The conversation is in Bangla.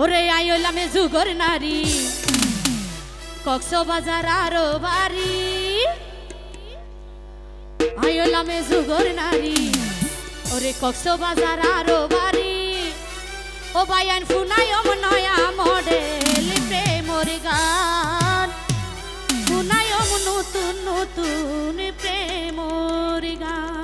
ওরে আই হইলাম যুগর নারী। কক্সবাজার আরও বাড়ি। আই হইলাম যুগর নারী। ওরে কক্সবাজার আরও বাড়ি। ও বায়ান ফুনাই অম নয়া মডেল প্রেমর গান। ফুনাই অম নতুন নতুন প্রেমর গান।